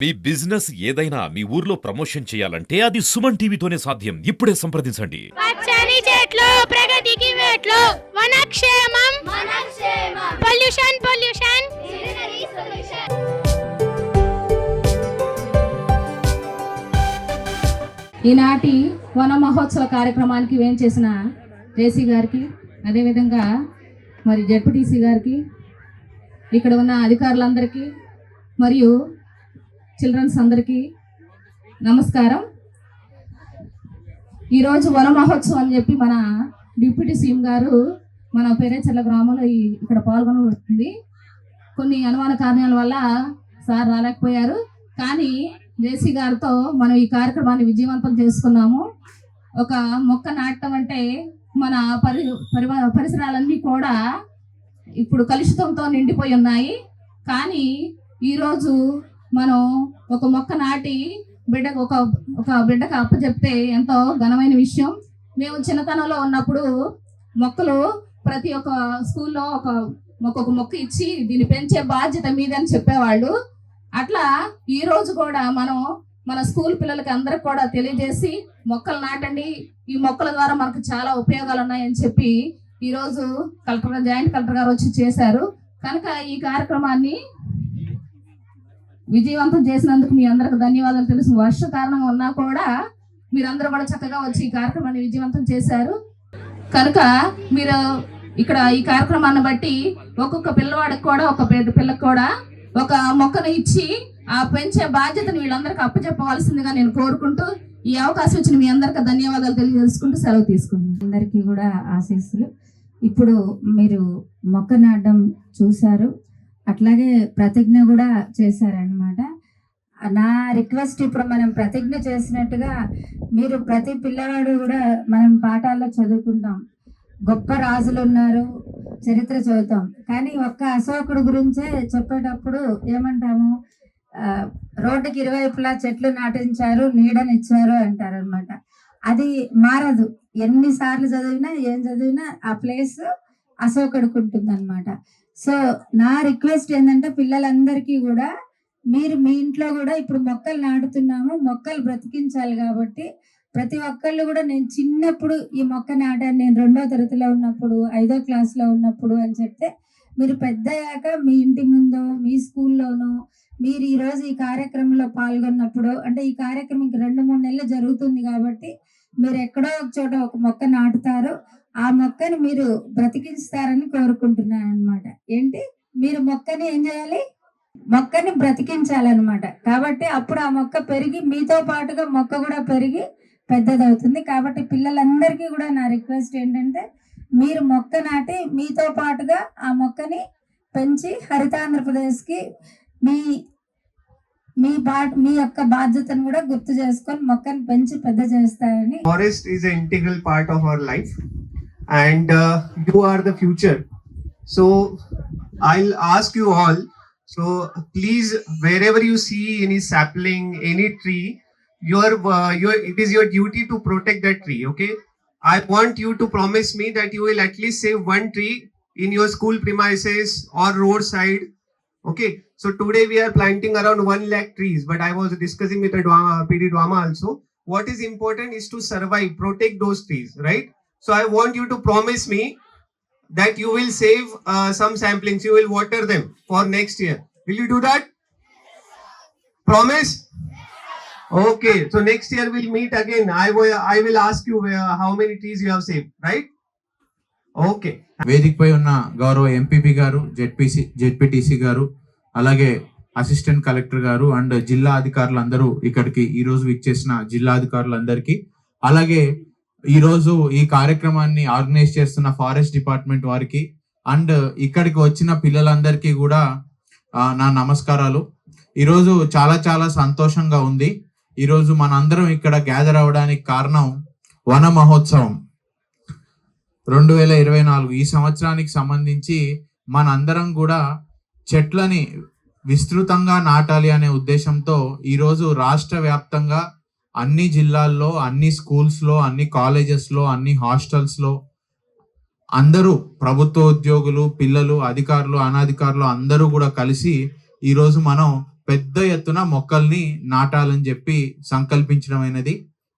మీ business ఏదైనా మీ ఊర్లో promotion చేయాలంటే అది సుమన్ టీవీతోనే సాధ్యం. ఇప్పుడే సంప్రదించండి. పచ్చని చెట్లు ప్రగతికి మెట్లు వనక్షేమం. పొల్యూషన్ పొల్యూషన్ ఈనాటి వన మహోత్సవ కార్యక్రమానికి వేం చేసిన జేసీ గారికి అదేవిధంగా మరి జడ్పీటీసీ గారికి ఇక్కడ ఉన్న అధికారులందరికీ మరియు చిల్డ్రన్స్ అందరికీ నమస్కారం. ఈరోజు వన మహోత్సవం అని చెప్పి మన డిప్యూటీ సీఎం గారు మన పేరేచర్ల గ్రామంలో ఇక్కడ పాల్గొనబడుతుంది. కొన్ని అనుమాన కారణాల వల్ల సార్ రాలేకపోయారు. కానీ జేసీ గారితో మనం ఈ కార్యక్రమాన్ని విజయవంతం చేసుకున్నాము. ఒక మొక్క నాటడం అంటే మన పరి పరివ- పరిసరాలన్నీ కూడా ఇప్పుడు కలుషితంతో నిండిపోయి ఉన్నాయి. కానీ ఈరోజు మనం ఒక మొక్క నాటి బిడ్డకు ఒక ఒక బిడ్డకు అప్పచెప్తే ఎంతో ఘనమైన విషయం. మేము చిన్నతనంలో ఉన్నప్పుడు మొక్కలు ప్రతి ఒక్క స్కూల్లో ఒక ఒక్కొక్క మొక్క ఇచ్చి దీన్ని పెంచే బాధ్యత మీదని చెప్పేవాళ్ళు. అట్లా ఈ రోజు కూడా మనం మన స్కూల్ పిల్లలకి అందరికి కూడా తెలియజేసి మొక్కలు నాటండి. ఈ మొక్కల ద్వారా మనకు చాలా ఉపయోగాలు ఉన్నాయని చెప్పి ఈ రోజు కలెక్టర్ జాయింట్ కలెక్టర్ గారు వచ్చి చేశారు. కనుక ఈ కార్యక్రమాన్ని విజయవంతం చేసినందుకు మీ అందరికి ధన్యవాదాలు తెలుసు. వర్ష కారణం ఉన్నా కూడా మీరందరూ కూడా చక్కగా వచ్చి ఈ కార్యక్రమాన్ని విజయవంతం చేశారు. కనుక మీరు ఇక్కడ ఈ కార్యక్రమాన్ని బట్టి ఒక్కొక్క పిల్లవాడికి కూడా ఒక పెద్ద పిల్లకి కూడా ఒక మొక్కను ఇచ్చి ఆ పెంచే బాధ్యతను వీళ్ళందరికీ అప్పచెప్పవలసిందిగా నేను కోరుకుంటూ ఈ అవకాశం ఇచ్చిన మీ అందరికీ ధన్యవాదాలు తెలియజేసుకుంటూ సెలవు తీసుకున్నాను అందరికీ కూడా ఆశీస్సులు. ఇప్పుడు మీరు మొక్క నాటడం చూశారు. అట్లాగే ప్రతిజ్ఞ కూడా చేశారనమాట నా రిక్వెస్ట్ ఇప్పుడు మనం ప్రతిజ్ఞ చేసినట్టుగా మీరు ప్రతి పిల్లవాడు కూడా మనం పాఠాల్లో చదువుకుంటాం. గొప్ప రాజులు ఉన్నారు చరిత్ర చదువుతాం. కానీ ఒక్క అశోకుడు గురించే చెప్పేటప్పుడు ఏమంటాము? రోడ్డుకి ఇరువైపులా చెట్లు నాటించారు నీడనిచ్చారు అంటారు అనమాట అది మారదు. ఎన్నిసార్లు చదివినా ఏం చదివినా ఆ ప్లేస్ అశోకుడికి ఉంటుంది అనమాట సో నా రిక్వెస్ట్ ఏంటంటే పిల్లలందరికీ కూడా మీరు మీ ఇంట్లో కూడా ఇప్పుడు మొక్కలు నాటుతున్నాము మొక్కలు బ్రతికించాలి కాబట్టి ప్రతి ఒక్కళ్ళు కూడా నేను చిన్నప్పుడు ఈ మొక్క నాటాను. నేను రెండో తరగతిలో ఉన్నప్పుడు ఐదో క్లాస్లో ఉన్నప్పుడు అని చెప్తే మీరు పెద్దయ్యాక మీ ఇంటి ముందో మీ స్కూల్లోనో మీరు ఈరోజు ఈ కార్యక్రమంలో పాల్గొన్నప్పుడు అంటే ఈ కార్యక్రమం ఇంక రెండు మూడు నెలలు జరుగుతుంది కాబట్టి మీరు ఎక్కడో ఒక చోట ఒక మొక్క నాటుతారు. ఆ మొక్కని మీరు బ్రతికిస్తారని కోరుకుంటున్నాను అనమాట ఏంటి? మీరు మొక్కని ఏం చేయాలి? మొక్కని బ్రతికించాలన్నమాట. కాబట్టి అప్పుడు ఆ మొక్క పెరిగి మీతో పాటుగా మొక్క కూడా పెరిగి పెద్దదవుతుంది. కాబట్టి పిల్లలందరికీ కూడా నా రిక్వెస్ట్ ఏంటంటే మీరు మొక్క నాటి మీతో పాటుగా ఆ మొక్కని పెంచి హరితాంధ్రప్రదేశ్కి మీ మీ బా మీ యొక్క బాధ్యతను కూడా గుర్తు చేసుకొని మొక్కను పెంచి పెద్ద చేస్తారని forest is integral part of our life and uh, you are the future. So i'll ask you all so please wherever you see any sapling any tree your uh, your it is your duty to protect that tree okay? I want you to promise me that you will at least save one tree in your school premises or roadside okay? So today we are planting around 1 lakh trees but i was discussing with the Dwa- pd dwama also. What is important is to survive, protect those trees, right? So I want you to promise me that you will save uh, some samplings, you will water them for next year. Will you do that? Promise? Okay, so next year we'll meet again. I will I will ask you uh, how many trees you have saved, right? Okay. వేదికపై ఉన్న గౌరవ MPP గారు ZPC ZPTC గారు అలాగే assistant collector గారు and జిల్లా అధికారులు అందరూ ఇక్కడికి ఈ రోజు ఇచ్చేసిన జిల్లా అధికారులందరికీ అలాగే ఈరోజు ఈ కార్యక్రమాన్ని ఆర్గనైజ్ చేస్తున్న ఫారెస్ట్ డిపార్ట్మెంట్ వారికి అండ్ ఇక్కడికి వచ్చిన పిల్లలందరికీ కూడా నా నమస్కారాలు. ఈరోజు చాలా చాలా సంతోషంగా ఉంది. ఈరోజు మనందరం ఇక్కడ గ్యాదర్ అవడానికి కారణం వన మహోత్సవం. రెండు వేల ఇరవై నాలుగు ఈ సంవత్సరానికి సంబంధించి మనందరం కూడా చెట్లని విస్తృతంగా నాటాలి అనే ఉద్దేశంతో ఈరోజు రాష్ట్ర వ్యాప్తంగా అన్ని జిల్లాల్లో అన్ని స్కూల్స్లో అన్ని కాలేజెస్లో అన్ని హాస్టల్స్లో అందరూ ప్రభుత్వ ఉద్యోగులు పిల్లలు అధికారులు అనాధికారులు అందరూ కూడా కలిసి ఈరోజు మనం పెద్ద ఎత్తున మొక్కల్ని నాటాలని చెప్పి సంకల్పించడమైనది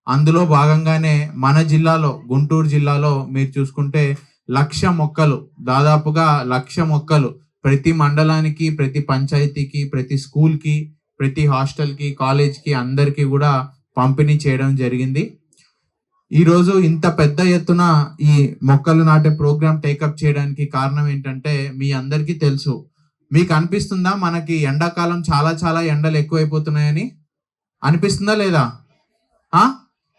అందులో భాగంగానే మన జిల్లాలో గుంటూరు జిల్లాలో మీరు చూసుకుంటే లక్ష మొక్కలు దాదాపుగా లక్ష మొక్కలు ప్రతి మండలానికి ప్రతి పంచాయతీకి ప్రతి స్కూల్కి ప్రతి హాస్టల్కి కాలేజ్కి అందరికీ కూడా పంపిణీ చేయడం జరిగింది. ఈరోజు ఇంత పెద్ద ఎత్తున ఈ మొక్కలు నాటే ప్రోగ్రామ్ టేకప్ చేయడానికి కారణం ఏంటంటే మీ అందరికీ తెలుసు. మీకు అనిపిస్తుందా మనకి ఎండాకాలం చాలా చాలా ఎండలు ఎక్కువైపోతున్నాయని? అనిపిస్తుందా లేదా?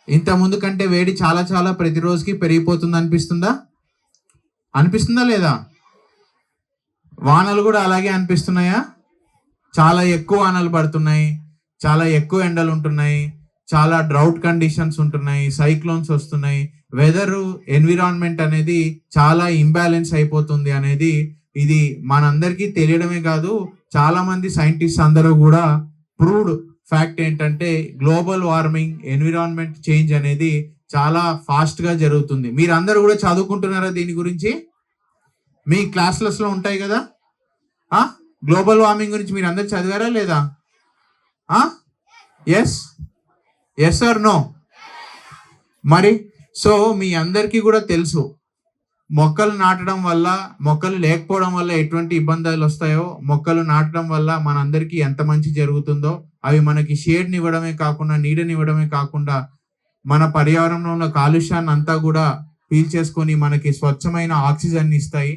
ఇంత ముందు కంటే వేడి చాలా చాలా ప్రతిరోజుకి పెరిగిపోతుంది అనిపిస్తుందా? అనిపిస్తుందా లేదా? వానలు కూడా అలాగే అనిపిస్తున్నాయా? చాలా ఎక్కువ వానలు పడుతున్నాయి. చాలా ఎక్కువ ఎండలు ఉంటున్నాయి. చాలా డ్రౌట్ కండిషన్స్ ఉంటున్నాయి సైక్లోన్స్ వస్తున్నాయి. వెదర్ ఎన్విరాన్మెంట్ అనేది చాలా ఇంబ్యాలెన్స్ అయిపోతుంది అనేది ఇది మనందరికీ తెలియడమే కాదు చాలా మంది సైంటిస్ట్ అందరూ కూడా ప్రూవ్డ్ ఫ్యాక్ట్ ఏంటంటే గ్లోబల్ వార్మింగ్ ఎన్విరాన్మెంట్ చేంజ్ అనేది చాలా ఫాస్ట్గా జరుగుతుంది. మీరు అందరూ కూడా చదువుకుంటున్నారా దీని గురించి? మీ క్లాస్లెస్లో ఉంటాయి కదా? గ్లోబల్ వార్మింగ్ గురించి మీరు అందరు చదివారా లేదా? ఎస్ ఎస్ ఆర్ నో మరి సో మీ అందరికీ కూడా తెలుసు మొక్కలు నాటడం వల్ల మొక్కలు లేకపోవడం వల్ల ఎటువంటి ఇబ్బందులు వస్తాయో మొక్కలు నాటడం వల్ల మనందరికీ ఎంత మంచి జరుగుతుందో అవి మనకి షేడ్ని ఇవ్వడమే కాకుండా నీడని ఇవ్వడమే కాకుండా మన పర్యావరణంలో ఉన్న కాలుష్యాన్ని అంతా కూడా పీల్చేసుకొని మనకి స్వచ్ఛమైన ఆక్సిజన్ ఇస్తాయి.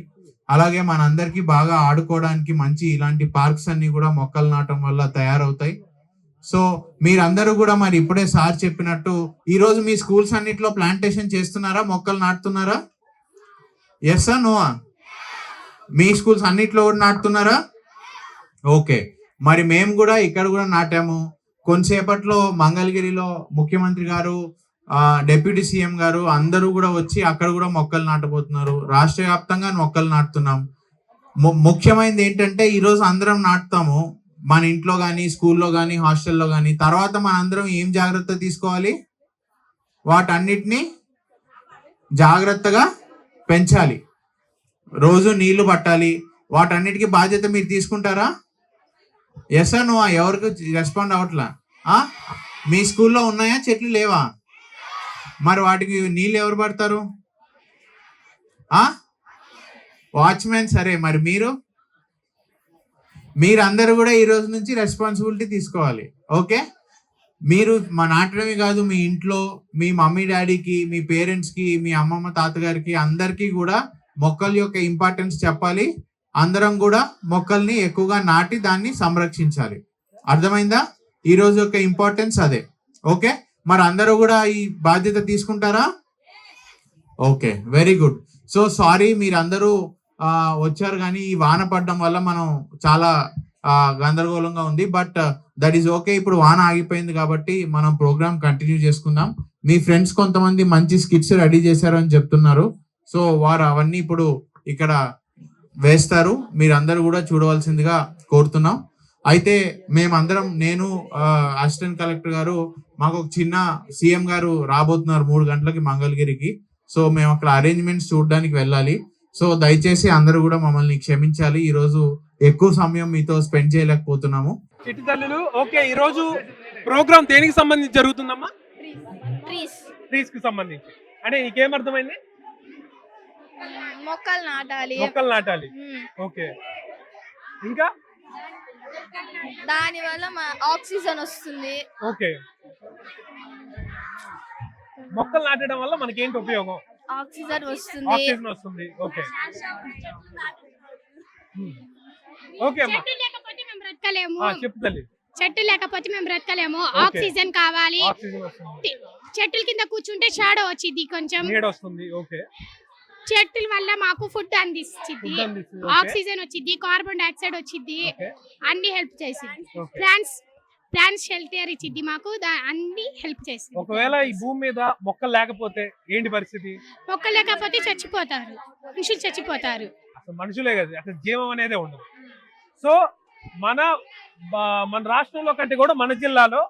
అలాగే మనందరికీ బాగా ఆడుకోవడానికి మంచి ఇలాంటి పార్క్స్ అన్ని కూడా మొక్కలు నాటడం వల్ల తయారవుతాయి. సో మీరందరూ కూడా మరి ఇప్పుడే సార్ చెప్పినట్టు ఈ రోజు మీ స్కూల్స్ అన్నిట్లో ప్లాంటేషన్ చేస్తున్నారా? మొక్కలు నాటుతున్నారా? ఎస్ నోవా మీ స్కూల్స్ అన్నిట్లో కూడా నాటుతున్నారా? ఓకే మరి మేము కూడా ఇక్కడ కూడా నాటాము. కొంతసేపట్లో మంగళగిరిలో ముఖ్యమంత్రి గారు డెప్యూటీ డిప్యూటీ సీఎం గారు అందరూ కూడా వచ్చి అక్కడ కూడా మొక్కలు నాటబోతున్నారు. రాష్ట్ర వ్యాప్తంగా మొక్కలు నాటుతున్నాం. ము- ముఖ్యమైనది ఏంటంటే ఈరోజు అందరం నాటుతాము. మన ఇంట్లో కానీ స్కూల్లో కానీ హాస్టల్లో కానీ తర్వాత మనందరం ఏం జాగ్రత్త తీసుకోవాలి? వాటన్నిటిని జాగ్రత్తగా పెంచాలి. రోజు నీళ్ళు పట్టాలి. వాటన్నిటికీ బాధ్యత మీరు తీసుకుంటారా? ఎస్ నువ్వు ఎవరికి రెస్పాండ్ అవట్లా మీ స్కూల్లో ఉన్నాయా? చెట్లు లేవా? మరి వాటికి నీళ్ళు ఎవరు పడతారు? వాచ్మెన్ సరే. మరి మీరు? మీరందరూ కూడా ఈ రోజు నుంచి రెస్పాన్సిబిలిటీ తీసుకోవాలి. ఓకే మీరు మా నాటడమే కాదు మీ ఇంట్లో మీ మమ్మీ డాడీకి మీ పేరెంట్స్కి మీ అమ్మమ్మ తాతగారికి అందరికీ కూడా మొక్కల యొక్క ఇంపార్టెన్స్ చెప్పాలి. అందరం కూడా మొక్కల్ని ఎక్కువగా నాటి దాన్ని సంరక్షించాలి. అర్థమైందా? ఈ రోజు యొక్క ఇంపార్టెన్స్ అదే. ఓకే మరి అందరూ కూడా ఈ బాధ్యత తీసుకుంటారా? Okay very good so sorry మీరందరూ వచ్చారు కానీ ఈ వాన పడడం వల్ల మనం చాలా గందరగోళంగా ఉంది. బట్ దట్ ఈస్ ఓకే ఇప్పుడు వాన ఆగిపోయింది కాబట్టి మనం ప్రోగ్రామ్ కంటిన్యూ చేసుకుందాం. మీ ఫ్రెండ్స్ కొంతమంది మంచి స్కిట్స్ రెడీ చేశారు అని చెప్తున్నారు. సో వారు అవన్నీ ఇప్పుడు ఇక్కడ వేస్తారు. మీరందరూ కూడా చూడవలసిందిగా కోరుతున్నాం. అయితే మేమందరం నేను అసిస్టెంట్ కలెక్టర్ గారు మాకు ఒక చిన్న సీఎం గారు రాబోతున్నారు మూడు గంటలకి మంగళగిరికి. సో మేము అక్కడ అరేంజ్మెంట్స్ చూడడానికి వెళ్ళాలి. సో దయచేసి అందరూ కూడా మమ్మల్ని క్షమించాలి. ఈ రోజు ఎక్కువ సమయం మీతో స్పెండ్ చేయలేకపోతున్నాము. చిట్టి తల్లులు ఓకే ఈ రోజు ప్రోగ్రామ్ దేనికి సంబంధించి జరుగుతుందమ్మా? ట్రీస్. ట్రీస్కి సంబంధించి. అంటే నీకేం అర్థమైంది? మొక్కలు నాటాలి. మొక్కలు నాటాలి. ఓకే. ఇంకా? దాని వల్ల ఆక్సిజన్ వస్తుంది. ఓకే. మొక్కలు నాటడం వల్ల మనకి ఏంటి ఉపయోగం? ఆక్సిజన్ వస్తుంది. ఆక్సిజన్ వస్తుంది. ఓకే. ఓకే అమ్మా. చెట్టు లేకపోతే మేము బ్రతకలేము. ఆ, చెప్పు తల్లి. చెట్టు లేకపోతే మేము బ్రతకలేము. ఆక్సిజన్ కావాలి. ఆక్సిజన్ వస్తుంది. చెట్టుల కింద కూర్చుంటే షాడో వచ్చింది కొంచెం. నీడ వస్తుంది. ఓకే. చెట్టుల వల్ల మాకు ఫుడ్ అందిస్తుంది. ఫుడ్ అందిస్తుంది. ఓకే. ఆక్సిజన్ వచ్చింది కార్బన్ డైఆక్సైడ్ వచ్చింది ఓకే. అన్ని హెల్ప్ చేసింది ఓకే. ప్లాంట్స్ ప్లాంట్స్ షెల్టర్ ఇచ్చింది మాకు అన్ని హెల్ప్ చేసింది. ఒకవేళ ఈ భూమి మీద మొక్కలు లేకపోతే ఏంటి పరిస్థితి? మొక్కలు లేకపోతే చచ్చిపోతారు. మనుషులు చచ్చిపోతారు. అసలు మనుషులే కదా అసలు జీవం అనేదే ఉండదు. సో మన మన రాష్ట్రంలో కంటే కూడా మన జిల్లాలో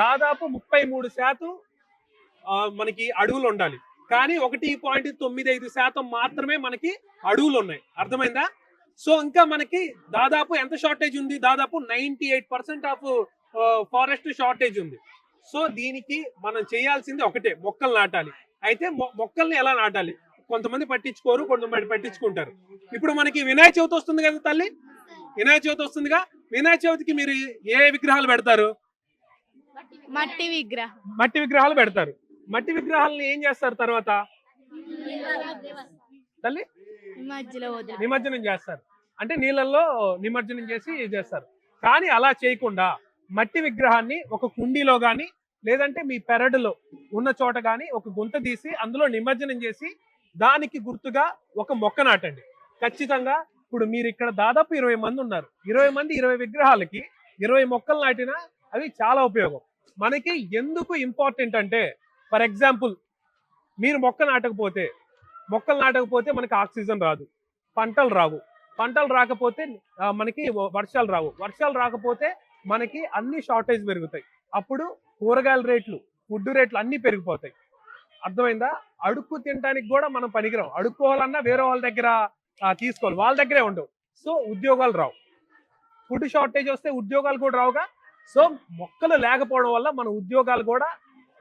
దాదాపు ముప్పై మూడు శాతం మనకి అడవులు ఉండాలి. కానీ ఒకటి పాయింట్ తొమ్మిది ఐదు శాతం మాత్రమే మనకి అడవులు ఉన్నాయి. అర్థమైందా? సో ఇంకా మనకి దాదాపు ఎంత షార్టేజ్ ఉంది? దాదాపు ninety eight percent of forest shortage ఉంది. సో దీనికి మనం చేయాల్సింది ఒకటే మొక్కలు నాటాలి. అయితే మొక్కల్ని ఎలా నాటాలి? కొంతమంది పట్టించుకోరు కొంతమంది పట్టించుకుంటారు. ఇప్పుడు మనకి వినాయక చవితి వస్తుంది కదా తల్లి? వినాయక చవితి వస్తుందిగా? వినాయక చవితికి మీరు ఏ విగ్రహాలు పెడతారు? మట్టి విగ్రహం. మట్టి విగ్రహాలు పెడతారు. మట్టి విగ్రహాలను ఏం చేస్తారు తర్వాత? తల్లి? మధ్యలో నిమజ్జనం చేస్తారు. అంటే నీళ్ళల్లో నిమజ్జనం చేసి చేస్తారు. కానీ అలా చేయకుండా మట్టి విగ్రహాన్ని ఒక కుండీలో గాని లేదంటే మీ పెరడులో ఉన్న చోట గాని ఒక గుంత తీసి అందులో నిమజ్జనం చేసి దానికి గుర్తుగా ఒక మొక్క నాటండి. ఖచ్చితంగా ఇప్పుడు మీరు ఇక్కడ దాదాపు ఇరవై మంది ఉన్నారు. ఇరవై మంది ఇరవై విగ్రహాలకి ఇరవై మొక్కలు నాటినా అవి చాలా ఉపయోగం. మనకి ఎందుకు ఇంపార్టెంట్ అంటే ఫర్ ఎగ్జాంపుల్ మీరు మొక్క నాటకపోతే మొక్కలు నాటకపోతే మనకి ఆక్సిజన్ రాదు. పంటలు రావు. పంటలు రాకపోతే మనకి వర్షాలు రావు. వర్షాలు రాకపోతే మనకి అన్ని షార్టేజ్ పెరుగుతాయి. అప్పుడు కూరగాయల రేట్లు ఫుడ్ రేట్లు అన్ని పెరిగిపోతాయి. అర్థమైందా? అడుక్కు తినడానికి కూడా మనం పనికిరాం. అడుక్కోవాలన్నా వేరే వాళ్ళ దగ్గర తీసుకోవాలి. వాళ్ళ దగ్గరే ఉండవు. సో ఉద్యోగాలు రావు. ఫుడ్ షార్టేజ్ వస్తే ఉద్యోగాలు కూడా రావుగా. సో మొక్కలు లేకపోవడం వల్ల మన ఉద్యోగాలు కూడా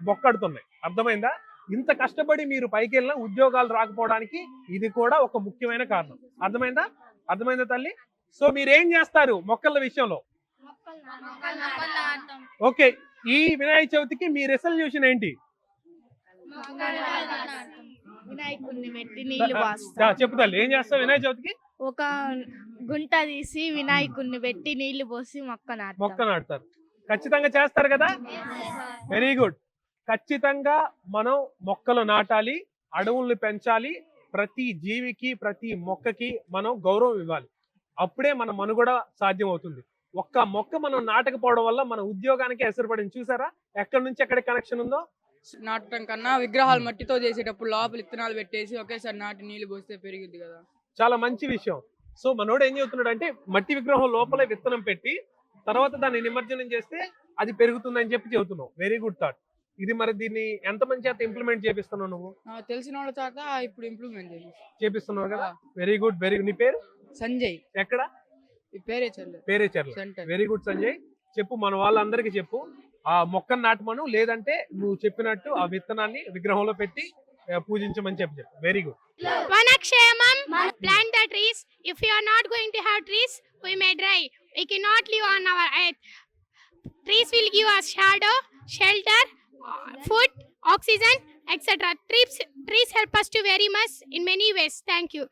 మొక్కడుతున్నాయి అర్థమైందా? ఇంత కష్టపడి మీరు పైకి వెళ్ళినా ఉద్యోగాలు రాకపోవడానికి ఇది కూడా ఒక ముఖ్యమైన కారణం. అర్థమైందా? అర్థమైందా తల్లి? సో మీరు ఏం చేస్తారు మొక్కల విషయంలో? ఓకే ఈ వినాయక చవితికి మీ రెసల్యూషన్ ఏంటి? చెప్పు తల్లి ఏం చేస్తావు వినాయక చవితికి? ఒక గుంట తీసి వినాయకుడిని పెట్టి నీళ్ళు పోసి మొక్క మొక్క నాటుతాం నాటుతారు. ఖచ్చితంగా చేస్తారు కదా? వెరీ గుడ్ ఖచ్చితంగా మనం మొక్కలు నాటాలి అడవుల్ని పెంచాలి ప్రతి జీవికి ప్రతి మొక్కకి మనం గౌరవం ఇవ్వాలి. అప్పుడే మన మనుగడ సాధ్యం అవుతుంది ఒక్క మొక్క మనం నాటకపోవడం వల్ల మన ఉద్యోగానికి ఎసరుపడింది. చూసారా? ఎక్కడి నుంచి ఎక్కడికి కనెక్షన్ ఉందో? నాటడం కన్నా విగ్రహాలు మట్టితో చేసేటప్పుడు లోపల ఇత్తనాలు పెట్టేసి ఒకేసారి నాటి నీళ్ళు పోస్తే పెరిగిద్ది కదా. చాలా మంచి విషయం. సో మనోడు ఏం చెబుతున్నాడు అంటే మట్టి విగ్రహం లోపలే విత్తనం పెట్టి తర్వాత దాన్ని నిమజ్జనం చేస్తే అది పెరుగుతుందని చెప్పి చెబుతున్నావు వెరీ గుడ్ థాట్ ఇది మరి దీన్ని ఎంత మంచి చేత ఇంప్లిమెంట్ చేపిస్తున్నావు నువ్వు? తెలిసిన వాళ్ళ చేత ఇప్పుడు ఇంప్రూవ్మెంట్ చేసి చేపిస్తున్నావు కదా? వెరీ గుడ్ వెరీ నీ పేరు? సంజయ్. ఎక్కడ? ఈ పేరే చల్లే. పేరే చర్ల సెంటర్. Very good Sanjay. చెప్పు మన వాళ్ళందరికీ చెప్పు. ఆ మొక్కను నాటమను లేదంటే నువ్వు చెప్పినట్టు ఆ విత్తనాన్ని విగ్రహంలో పెట్టి పూజించమని చెప్పి చెప్పు. Very good Vanakshemam, plant the trees. If you are not going to have trees, we may dry. We cannot live on our earth. Trees will give us shadow, shelter, uh, food, oxygen, etc. Trees, trees help us to very much in many ways. Thank you.